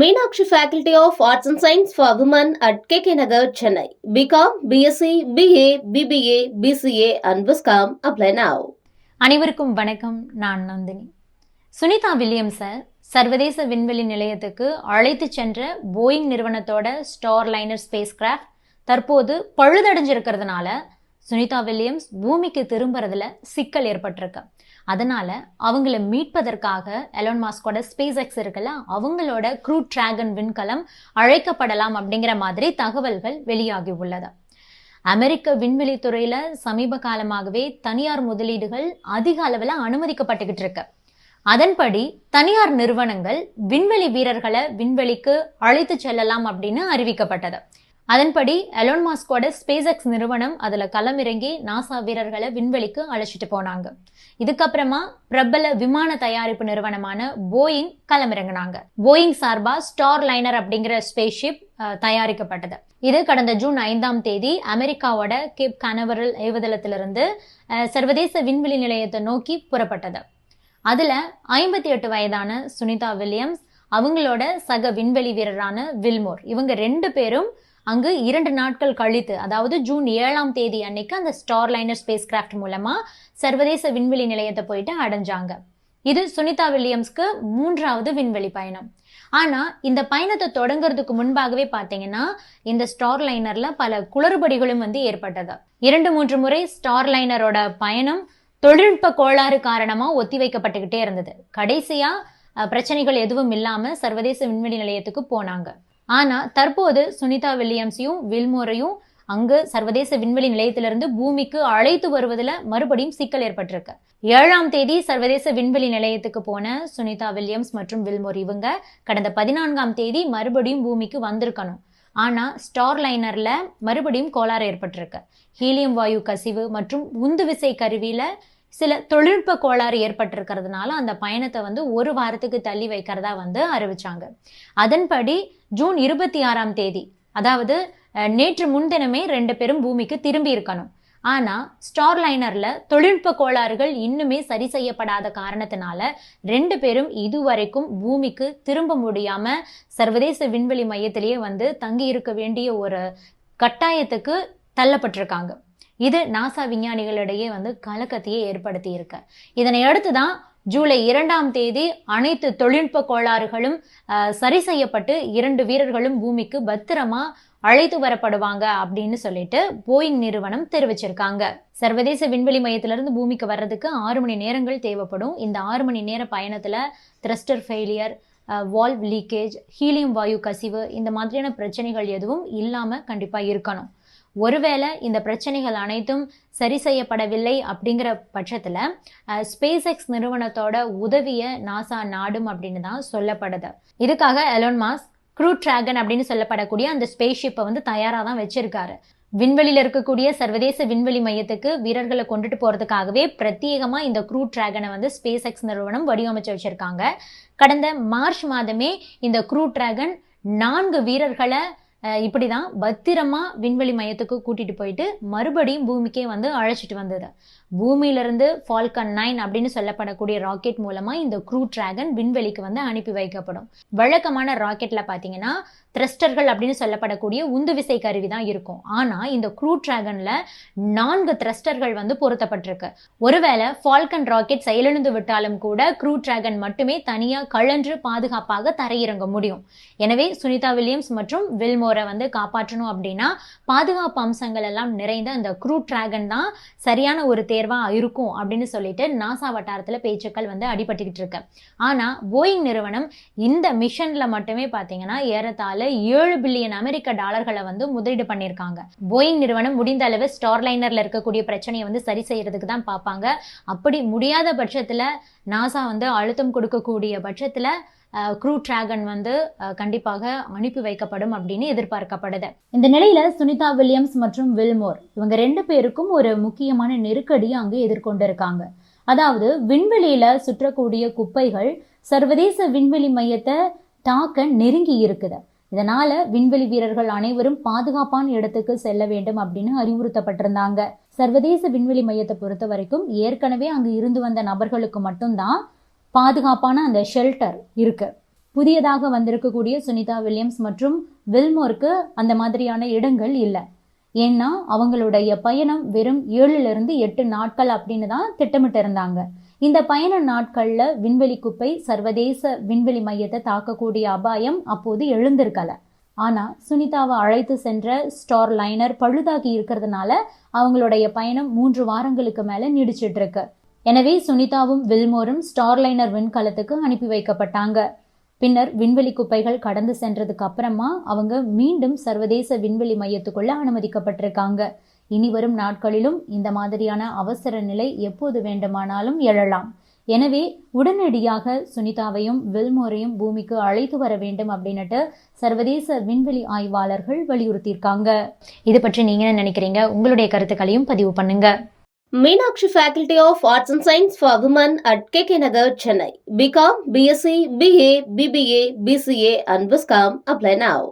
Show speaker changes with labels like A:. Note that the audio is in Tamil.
A: Meenakshi faculty of arts and science for women at K K Nagar Chennai BCom BSc BA BBA BCA and Viscom apply now
B: அனைவருக்கும் வணக்கம். நான் நந்தினி. சுனிதா வில்லியம்ஸை சர்வதேச விண்வெளி நிலையத்துக்கு அழைத்து சென்ற போயிங் நிறுவனத்தோட ஸ்டார் லைனர் ஸ்பேஸ் கிராஃப்ட் தற்போது பழுதடைஞ்சிருக்கிறதுனால சுனிதா வில்லியம்ஸ் பூமிக்கு திரும்புறதுல சிக்கல் ஏற்பட்டிருக்கு. அதனால அவங்கள மீட்பதற்காக எலோன் மாஸ்கோட ஸ்பேஸ் எக்ஸ் இருக்குல்ல அவங்களோட க்ரூ டிராகன் விண்கலம் அழைக்கப்படலாம் அப்படிங்கிற மாதிரி தகவல்கள் வெளியாகி உள்ளது. அமெரிக்க விண்வெளி துறையில சமீப காலமாகவே தனியார் முதலீடுகள் அதிக அளவில் அனுமதிக்கப்பட்டுக்கிட்டு இருக்கு. அதன்படி தனியார் நிறுவனங்கள் விண்வெளி வீரர்களை விண்வெளிக்கு அழைத்து செல்லலாம் அப்படின்னு அறிவிக்கப்பட்டது. அதன்படி எலோன் மாஸ்கோட ஸ்பேஸ் எக்ஸ் நிறுவனம் அதில் களமிறங்கி நாசா வீரர்களை விண்வெளிக்கு அழைச்சிட்டு போனாங்க. இதுக்கப்புறமா பிரபல விமான தயாரிப்பு நிறுவனமான போயிங் களமிறங்கினாங்க. போயிங் சார்பா ஸ்டார் லைனர் அப்படிங்கிற ஸ்பேஸ்ஷிப் தயாரிக்கப்பட்டது. இது கடந்த ஜூன் ஐந்தாம் தேதி அமெரிக்காவோட கேப் கனவரல் ஏவுதளத்திலிருந்து சர்வதேச விண்வெளி நிலையத்தை நோக்கி புறப்பட்டது. அதுல ஐம்பத்தி எட்டு வயதான சுனிதா வில்லியம்ஸ் அவங்களோட சக விண்வெளி வீரரான வில்மோர் இவங்க ரெண்டு பேரும் அங்கு இரண்டு நாட்கள் கழித்து அதாவது ஜூன் ஏழாம் தேதி அன்னைக்கு அந்த ஸ்டார் லைனர் ஸ்பேஸ் கிராஃப்ட் மூலமா சர்வதேச விண்வெளி நிலையத்தை போயிட்டு அடைஞ்சாங்க. இது சுனிதா வில்லியம்ஸ்க்கு மூன்றாவது விண்வெளி பயணம். ஆனா இந்த பயணத்தை தொடங்குறதுக்கு முன்பாகவே பாத்தீங்கன்னா இந்த ஸ்டார் லைனர்ல பல குளறுபடிகளும் வந்து ஏற்பட்டது. இரண்டு மூன்று முறை ஸ்டார் லைனரோட பயணம் தொழில்நுட்ப கோளாறு காரணமா ஒத்திவைக்கப்பட்டுக்கிட்டே இருந்தது. கடைசியா பிரச்சனைகள் எதுவும் இல்லாம சர்வதேச விண்வெளி நிலையத்துக்கு போனாங்க. ஆனா தற்போது சுனிதா வில்லியம்ஸையும் வில்மோரையும் அங்கு சர்வதேச விண்வெளி நிலையத்திலிருந்து பூமிக்கு அழைத்து வருவதில் மறுபடியும் சிக்கல் ஏற்பட்டிருக்கு. ஏழாம் தேதி சர்வதேச விண்வெளி நிலையத்துக்கு போன சுனிதா வில்லியம்ஸ் மற்றும் வில்மோர் இவங்க கடந்த பதினான்காம் தேதி மறுபடியும் பூமிக்கு வந்திருக்கணும். ஆனா ஸ்டார் லைனர்ல மறுபடியும் கோளாறு ஏற்பட்டிருக்கு. ஹீலியம் வாயு கசிவு மற்றும் உந்து விசை கருவியில சில தொழில்நுட்ப கோளாறு ஏற்பட்டிருக்கிறதுனால அந்த பயணத்தை வந்து ஒரு வாரத்துக்கு தள்ளி வைக்கிறதா வந்து அறிவிச்சாங்க. அதன்படி ஜூன் இருபத்தி ஆறாம் தேதி அதாவது நேற்று முன்தினமே ரெண்டு பேரும் பூமிக்கு திரும்பி இருக்கணும். ஆனா ஸ்டார் லைனர்ல தொழில்நுட்ப கோளாறுகள் இன்னுமே சரி செய்யப்படாத காரணத்தினால ரெண்டு பேரும் இதுவரைக்கும் பூமிக்கு திரும்ப முடியாம சர்வதேச விண்வெளி மையத்திலேயே வந்து தங்கி இருக்க வேண்டிய ஒரு கட்டாயத்துக்கு தள்ளப்பட்டிருக்காங்க. இது நாசா விஞ்ஞானிகளிடையே வந்து கலக்கத்தையே ஏற்படுத்தியிருக்கு. இதனை அடுத்து தான் ஜூலை இரண்டாம் தேதி அனைத்து தொழில்நுட்ப கோளாறுகளும் சரி செய்யப்பட்டு இரண்டு வீரர்களும் பூமிக்கு பத்திரமா அழைத்து வரப்படுவாங்க அப்படின்னு சொல்லிட்டு போயிங் நிறுவனம் தெரிவிச்சிருக்காங்க. சர்வதேச விண்வெளி மையத்திலிருந்து பூமிக்கு வர்றதுக்கு ஆறு மணி நேரங்கள் தேவைப்படும். இந்த ஆறு மணி நேர பயணத்துல thruster failure valve leakage helium வாயு கசிவு இந்த மாதிரியான பிரச்சனைகள் எதுவும் இல்லாம கண்டிப்பா இருக்கணும். ஒருவேளை இந்த பிரச்சனைகள் அனைத்தும் சரி செய்யப்படவில்லை அப்படிங்கிற பட்சத்தில் ஸ்பேஸ் எக்ஸ் நிறுவனத்தோட உதவியை நாசா நாடும் அப்படின்னு தான் சொல்லப்படுது. இதுக்காக எலோன் மாஸ் க்ரூ டிராகன் அப்படின்னு சொல்லப்படக்கூடிய அந்த ஸ்பேஸ் ஷிப்பை வந்து தயாராக தான் வச்சிருக்காரு. விண்வெளியில் இருக்கக்கூடிய சர்வதேச விண்வெளி மையத்துக்கு வீரர்களை கொண்டுட்டு போகிறதுக்காகவே பிரத்யேகமாக இந்த க்ரூ டிராகனை வந்து ஸ்பேஸ் எக்ஸ் நிறுவனம் வடிவமைச்சு வச்சுருக்காங்க. கடந்த மார்ச் மாதமே இந்த க்ரூ டிராகன் நான்கு வீரர்களை இப்படிதான் பத்திரமா விண்வெளி மையத்துக்கு கூட்டிட்டு போயிட்டு மறுபடியும் பூமிக்கே வந்து அழைச்சிட்டு வந்தது. பூமியிலிருந்து ஃபால்கன் நைன் அப்படின்னு சொல்லப்படக்கூடிய ராக்கெட் மூலமா இந்த க்ரூ டிராகன் விண்வெளிக்கு வந்து அனுப்பி வைக்கப்படும். வழக்கமான ராக்கெட்ல பாத்தீங்கன்னா த்ரெஸ்டர்கள் அப்படின்னு சொல்லப்படக்கூடிய உந்து விசை கருவி தான் இருக்கும். ஆனா இந்த க்ரூ டிராகன்ல நான்கு த்ரஸ்டர்கள் வந்து பொருத்தப்பட்டிருக்கு. ஒருவேளை ஃபால்கன் ராக்கெட் செயலிழந்து விட்டாலும் கூட க்ரூ டிராகன் மட்டுமே தனியா கழன்று பாதுகாப்பாக தரையிறங்க முடியும். எனவே சுனிதா வில்லியம்ஸ் மற்றும் வில்மோர் வந்து காப்பாற்றணும் அப்படின்னா பாதுகாப்பு அம்சங்கள் எல்லாம் நிறைந்த அந்த க்ரூ டிராகன் தான் சரியான ஒரு தேர்வாக இருக்கும் அப்படின்னு சொல்லிட்டு நாசா வட்டாரத்தில் பேச்சுக்கள் வந்து அடிபட்டுக்கிட்டு இருக்கு. ஆனால் போயிங் நிறுவனம் இந்த மிஷனில் மட்டுமே பார்த்தீங்கன்னா ஏறத்தாழ ஏழு பில்லியன் அமெரிக்க டாலர்களை வந்து முதலீடு பண்ணியிருக்காங்க. போயிங் நிறுவனம் முடிந்த அளவு ஸ்டார் லைனர்ல இருக்கக்கூடிய பிரச்சனையை வந்து சரி செய்யறதுக்கு தான் பார்ப்பாங்க. அப்படி முடியாத பட்சத்தில் நாசா வந்து அழுத்தம் கொடுக்கக்கூடிய பட்சத்தில் க்ரூ டிராகன் வந்து கண்டிப்பாக அனுப்பி வைக்கப்படும் அப்படின்னு எதிர்பார்க்கப்படுது. இந்த நிலையில சுனிதா வில்லியம்ஸ் மற்றும் வில்மோர் இவங்க ரெண்டு பேருக்கும் ஒரு முக்கியமான நெருக்கடியை அங்கு எதிர்கொண்டிருக்காங்க. அதாவது விண்வெளியில சுற்றக்கூடிய குப்பைகள் சர்வதேச விண்வெளி மையத்தை தாக்க நெருங்கி இருக்குது. இதனால விண்வெளி வீரர்கள் அனைவரும் பாதுகாப்பான இடத்துக்கு செல்ல வேண்டும் அப்படின்னு அறிவுறுத்தப்பட்டிருந்தாங்க. சர்வதேச விண்வெளி மையத்தை பொறுத்த வரைக்கும் ஏற்கனவே அங்கு இருந்து வந்த நபர்களுக்கு மட்டும்தான் பாதுகாப்பான அந்த ஷெல்டர் இருக்கு. புதியதாக வந்திருக்கக்கூடிய சுனிதா வில்லியம்ஸ் மற்றும் வில்மோருக்கு அந்த மாதிரியான இடங்கள் இல்லை. ஏன்னா அவங்களுடைய பயணம் வெறும் ஏழுல இருந்து எட்டு நாட்கள் அப்படின்னு தான் திட்டமிட்டு இருந்தாங்க இந்த பயண நாட்கள்ல விண்வெளி குப்பை சர்வதேச விண்வெளி மையத்தை தாக்கக்கூடிய அபாயம் அப்போது எழுந்திருக்கல. ஆனா சுனிதாவை அழைத்து சென்ற ஸ்டார் லைனர் பழுதாகி இருக்கிறதுனால அவங்களுடைய பயணம் மூன்று வாரங்களுக்கு மேல நீடிச்சிட்டு இருக்கு. எனவே சுனிதாவும் வில்மோரும் ஸ்டார்லைனர் விண்கலத்துக்கு அனுப்பி வைக்கப்பட்டாங்க. பின்னர் விண்வெளி குப்பைகள் கடந்து சென்றதுக்கு அப்புறமா அவங்க மீண்டும் சர்வதேச விண்வெளி மையத்துக்குள்ள அனுமதிக்கப்பட்டிருக்காங்க. இனி வரும் நாட்களிலும் இந்த மாதிரியான அவசர நிலை எப்போது வேண்டுமானாலும் எழலாம். எனவே உடனடியாக சுனிதாவையும் வில்மோரையும் பூமிக்கு அழைத்து வர வேண்டும் அப்படின்னுட்டு சர்வதேச விண்வெளி ஆய்வாளர்கள் வலியுறுத்தியிருக்காங்க. இது பற்றி நீங்க என்ன நினைக்கிறீங்க? உங்களுடைய கருத்துக்களையும் பதிவு பண்ணுங்க.
A: Meenakshi faculty of arts and science for women at K K Nagar Chennai BCom BSc BA BBA BCA and Viscom apply now